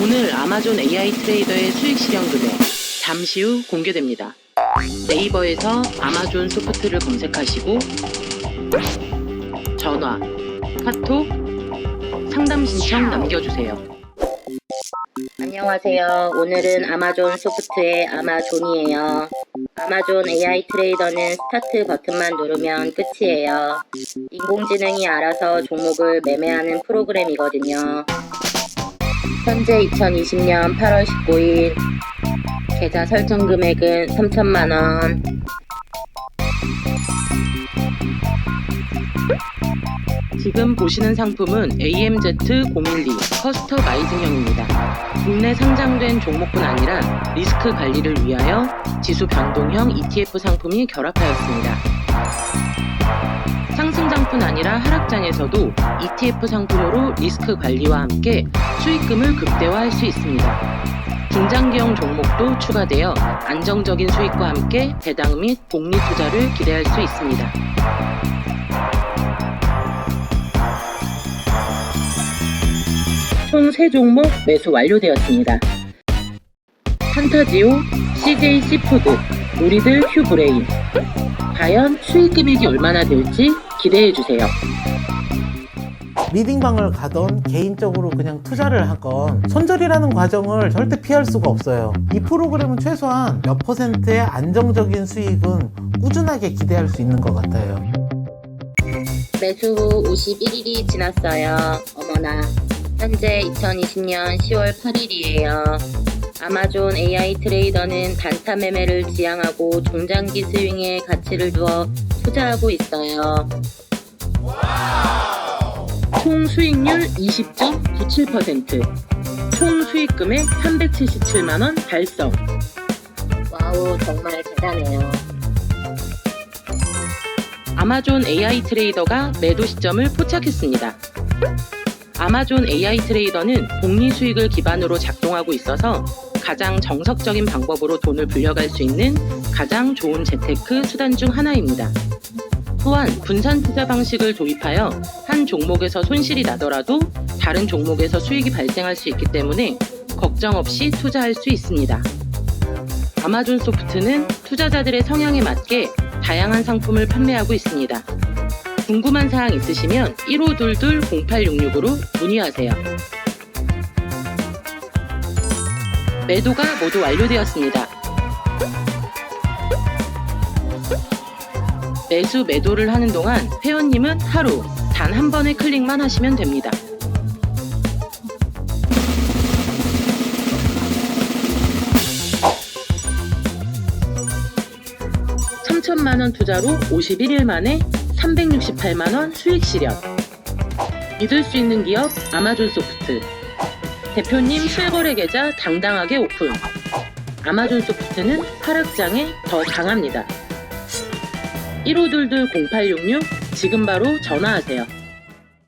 오늘 아마존 AI 트레이더의 수익 실현 금액 잠시 후 공개됩니다. 네이버에서 아마존 소프트를 검색하시고 전화, 카톡, 상담 신청 남겨주세요. 안녕하세요. 오늘은 아마존 소프트의 아마존이에요. 아마존 AI 트레이더는 스타트 버튼만 누르면 끝이에요. 인공지능이 알아서 종목을 매매하는 프로그램이거든요. 현재 2020년 8월 19일 계좌 설정 금액은 3천만원. 지금 보시는 상품은 AMZ012 커스터 마이징형입니다. 국내 상장된 종목뿐 아니라 리스크 관리를 위하여 지수 변동형 ETF 상품이 결합하였습니다. 상승장뿐 아니라 하락장에서도 ETF 상품으로 리스크 관리와 함께 수익금을 극대화할 수 있습니다. 중장기형 종목도 추가되어 안정적인 수익과 함께 배당 및 복리 투자를 기대할 수 있습니다. 총 3종목 매수 완료되었습니다. 판타지오, CJ 시푸드, 우리들 휴브레인. 과연 수익 금액이 얼마나 될지 기대해 주세요. 리딩방을 가던 개인적으로 그냥 투자를 하건 손절이라는 과정을 절대 피할 수가 없어요. 이 프로그램은 최소한 몇 퍼센트의 안정적인 수익은 꾸준하게 기대할 수 있는 것 같아요. 매수 후 51일이 지났어요. 어머나. 현재 2020년 10월 8일이에요. 아마존 AI 트레이더는 단타 매매를 지향하고 중장기 스윙에 가치를 두어 투자하고 있어요. 총 수익률 20.97%. 총 수익 금액 377만 원 달성. 와우, 정말 대단해요. 아마존 AI 트레이더가 매도 시점을 포착했습니다. 아마존 AI 트레이더는 복리 수익을 기반으로 작동하고 있어서 가장 정석적인 방법으로 돈을 불려갈 수 있는 가장 좋은 재테크 수단 중 하나입니다. 또한 분산 투자 방식을 도입하여 한 종목에서 손실이 나더라도 다른 종목에서 수익이 발생할 수 있기 때문에 걱정 없이 투자할 수 있습니다. 아마존 소프트는 투자자들의 성향에 맞게 다양한 상품을 판매하고 있습니다. 궁금한 사항 있으시면 1522-0866으로 문의하세요. 매도가 모두 완료되었습니다. 매수 매도를 하는 동안 회원님은 하루 단 한 번의 클릭만 하시면 됩니다. 삼천만원 투자로 51일 만에 368만원 수익 실현. 믿을 수 있는 기업 아마존 소프트. 대표님 실거래 계좌 당당하게 오픈. 아마존 소프트는 하락장에 더 강합니다. 1522-0866 지금 바로 전화하세요.